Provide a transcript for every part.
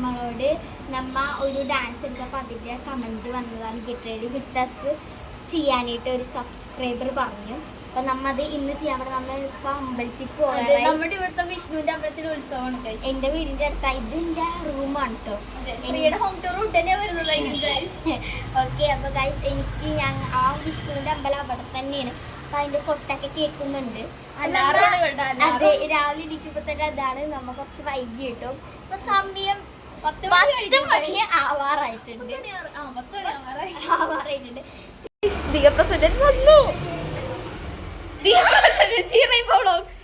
നമ്മളോട് നമ്മ ഒരു ഡാൻസ് എടുത്തപ്പോൾ അതിന്റെ കമന്റ് വന്നതാണ്. ഗെറ്റ് റെഡി വിത്ത് അസ് ചെയ്യാനായിട്ട് ഒരു സബ്സ്ക്രൈബർ പറഞ്ഞു. അപ്പം നമ്മ അത് ഇന്ന് ചെയ്യാൻ പറ്റും നമ്മൾ ഇപ്പോൾ അമ്പലത്തിൽ പോകാം നമ്മുടെ ഇവിടുത്തെ വിഷ്ണുവിന്റെ അമ്പലത്തിൽ ഉത്സവമാണ്. എന്റെ വീടിന്റെ അടുത്ത്. ഇത് എന്റെ റൂമാണ് കേട്ടോ ശ്രീയുടെ ഹോം ടൂർ ഉടനെ വരുന്നത്. ഓക്കെ അപ്പോൾ ഗൈസ് എനിക്ക് ഞാൻ ആ വിഷ്ണുവിന്റെ അമ്പലം അവിടെ തന്നെയാണ്. അപ്പം അതിന്റെ കൊട്ടൊക്കെ കേൾക്കുന്നുണ്ട്. അതെ രാവിലെ ഇരിക്കുമ്പോൾ തന്നെ അതാണ് നമ്മ കുറച്ച് വൈകി കിട്ടും. അപ്പൊ സമയം പത്ത് മണി. ആവാറായിട്ടുണ്ട് ദിയ പ്രസിഡന്റ് വന്നു ദിയ പ്രസിഡന്റ് ജിറൈബോ വ്ളോഗ്സ്.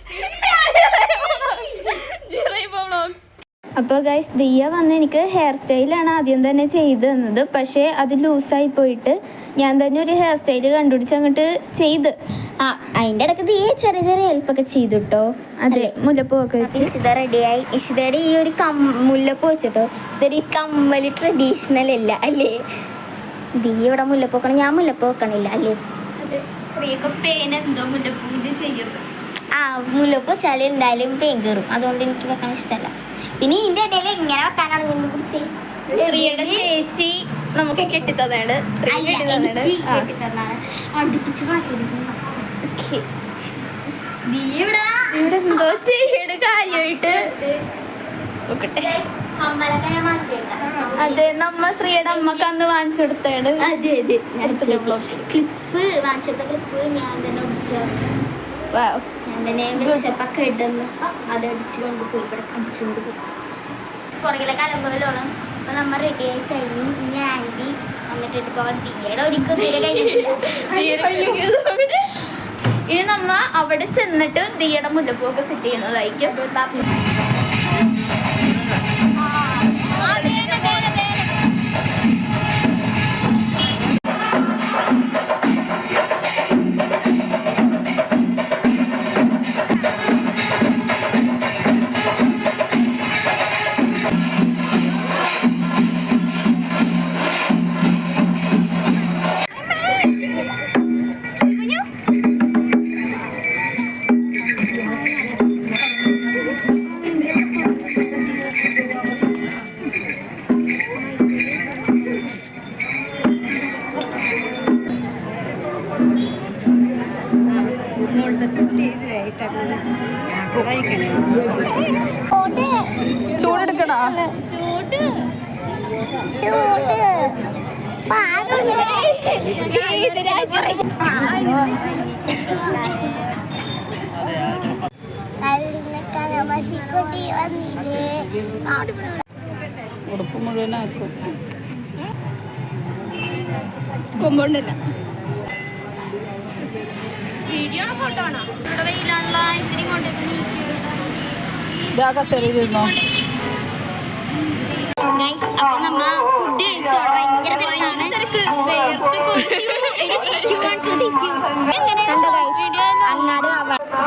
ജിറൈബോ വ്ളോഗ്സ്. അപ്പോൾ ഗൈസ് ദിയ വന്ന് എനിക്ക് ഹെയർ സ്റ്റൈലാണ് ആദ്യം തന്നെ ചെയ്തു തന്നത്. പക്ഷേ അത് ലൂസായി പോയിട്ട് ഞാൻ തന്നെ ഒരു ഹെയർ സ്റ്റൈൽ കണ്ടുപിടിച്ച് അങ്ങോട്ട് ചെയ്ത്. ആ അതിന്റെ ഇടയ്ക്ക് ദിയ ചെറിയ ചെറിയ ഹെൽപ്പൊക്കെ ചെയ്തു കേട്ടോ അതെ മുല്ലപ്പൂവൊക്കെ വെച്ച്. ഇഷിത റെഡിയായി ഇഷിതയുടെ ഈ ഒരു കം മുല്ലപ്പൂ വെച്ചിട്ടോ? ഇഷിതയുടെ ഈ കമ്മലി ട്രഡീഷണൽ അല്ല അല്ലേ? ദിയ ഇവിടെ മുല്ലപ്പൂ വെക്കണം ഞാൻ മുല്ലപ്പൂ വെക്കണില്ല അല്ലേ? അതെ, ശ്രീയൊക്കെ പേനെന്തോ മുല്ലപ്പൂജ ചെയ്യുന്നു ആ മുല്ലപ്പൂ വെച്ചാൽ എന്തായാലും പെയിൻ കയറും. അതുകൊണ്ട് എനിക്ക് വെക്കാൻ ഇഷ്ടമല്ല പിന്നെ ഇതിന്റെ ഇടയിൽ എങ്ങനെ വെക്കാനാണ് ഞാൻ കുറിച്ച് ശ്രീയുടെ ചേച്ചി നമുക്ക് കെട്ടിത്തതാണ് ശ്രീ കെട്ടിത്തന്നാണ്. അടുപ്പിച്ച് ഓക്കെ. നീ ഇവിടെ ഇവിടെ എന്തോ ചെയ്യണ കാര്യമായിട്ട് നോക്കട്ടെ. അതെ നമ്മ ശ്രീയുടെ അമ്മയ്ക്ക് അന്ന് വാങ്ങിച്ചു കൊടുത്താണ് അതെ അതെ. ക്ലിപ്പ് വാങ്ങിച്ചെടുത്ത ക്ലിപ്പ് ഞാൻ തന്നെ ഒടിച്ചു വാവ്. ഞാൻ തന്നെ വെച്ചപ്പൊക്കെ ഇടുന്നു അത് അടിച്ചു കൊണ്ട് പോയി ഇവിടെ അടിച്ചുകൊണ്ട് പോയി പുറകിലെ കലമ്പലോളം അപ്പൊ നമ്മ റെഡി ആയി കഴിഞ്ഞു. ഇനി ആന്റി വന്നിട്ട് ഇപ്പൊ തീരെ ഒരിക്കലും തീരെ കഴിഞ്ഞിട്ടില്ല. ഇനി നമ്മ അവിടെ ചെന്നിട്ട് ദിയുടെ മുല്ലപ്പൂവൊക്കെ സെറ്റ് ചെയ്യുന്നതായിരിക്കും. ചൂടെടുക്കണോ ചൂട്. ചൂട്. ഉടുപ്പ് മുഴുവനാക്കും. കൊമ്പോണ്ടില്ല വീഡിയോ ആണോ ഫോട്ടോ ആണോ? ഇവിടെ വെയിലാണല്ലോ ഗൈസ് അപ്പൊ നമ്മ ഫുഡ് കഴിച്ചു. അവിടെ ഭയങ്കര ക്യൂ അങ്ങാട്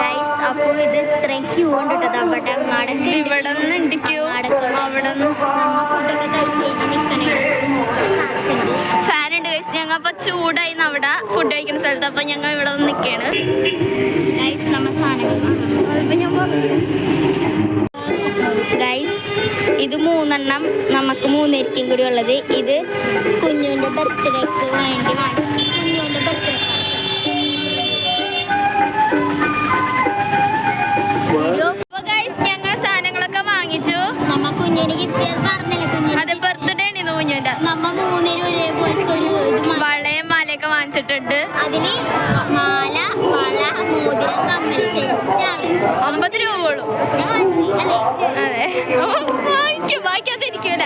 ഗൈസ് അപ്പൊ ഇത് ഇത്രയും ക്യൂ ഉണ്ട് കേട്ടോ അവിടെ അങ്ങാട് ഇവിടെ നിന്ന് ക്യൂ അവിടെ നമ്മ ഫുഡൊക്കെ കഴിച്ച് കഴിഞ്ഞ് നിക്കണേണ് കാറ്റുണ്ട് ഉണ്ട് കഴിച്ച് ഞങ്ങൾ അപ്പൊ ചൂടായി അവിടെ ഫുഡ് കഴിക്കുന്ന സ്ഥലത്ത് അപ്പൊ ഞങ്ങൾ ഇവിടെ വന്ന് നിൽക്കുകയാണ് ഗൈസ് ഗൈസ് ഇത് മൂന്നെണ്ണം നമുക്ക് മൂന്നേരിക്കും കൂടി ഉള്ളത്. ഇത് കുഞ്ഞുവിന്റെ ബർത്ത്ഡേക്ക് വേണ്ടി വാങ്ങിച്ചു വാങ്ങിച്ചിട്ടുണ്ട് അതിൽ മാല വള മോതിരം കമ്മൽ സെറ്റാണ്. അമ്പത് രൂപ ഉള്ളൂ അതെ. വാങ്ങിക്കും വാങ്ങിക്കാതിരിക്കൂല.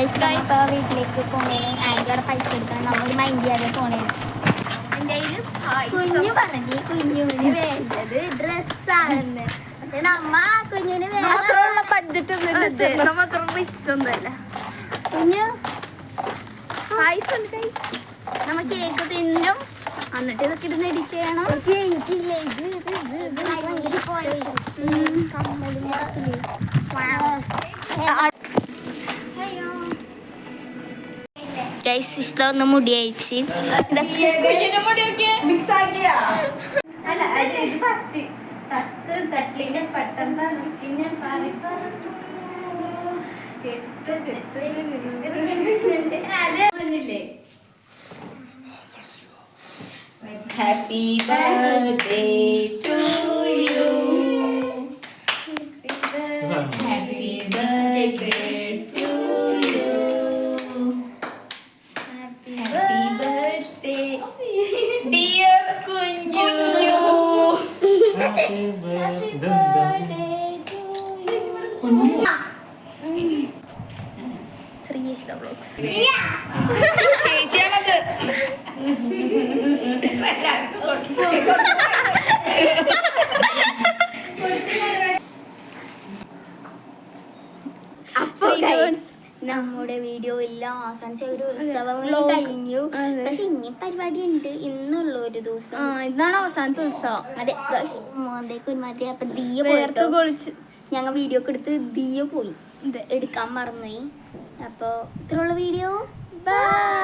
ഗൈസ് ഇപ്പോൾ വീട്ടിലേക്ക് പോണേന് ആന്റിയോടെ പൈസ എടുക്കണം നമ്മൾ മൈൻഡ് ചെയ്യാതെ കയ്യിൽ കുഞ്ഞു പറഞ്ഞു കുഞ്ഞുവിന് വേണ്ടത് ഡ്രസ്സാണെന്ന് പക്ഷെ നമ്മ കുഞ്ഞിന് റിച്ച് ഒന്നുമല്ല കുഞ്ഞു. പൈസ. നമ്മ കേക്ക് തിന്നും. എന്നിട്ട് ഇതൊക്കെ ഇരുന്ന് എഡിറ്റ് ചെയ്യണം എനിക്കില്ല ഇത് ഇത് ഇത് ഇത് ഭയങ്കര ഇഷ്ടമായി കമ്മലും ഗൈസ് ഇഷ്ടം ഒന്ന് മുടി അയച്ച് ഹാപ്പി മുടി ചേച്ചിയാണത് അപ്പൊ നമ്മുടെ വീഡിയോ എല്ലാം അവസാനിച്ച ഒരു ഉത്സവം കഴിഞ്ഞു. പക്ഷെ ഇനി പരിപാടി ഉണ്ട് ഇന്നുള്ള ഒരു ദിവസം. ഇതാണ് അവസാനത്തെ ഉത്സവം. അതെ മോന്തേക്ക് ഒരുമാതിരി അപ്പൊ തീയ പോയിട്ടോ കൊളിച്ച് ഞങ്ങൾ വീഡിയോ ഒക്കെ എടുത്ത് ദിയ പോയി. എടുക്കാൻ മറന്നുപോയി. അപ്പോൾ ഇത്രയുള്ള വീഡിയോ ബൈ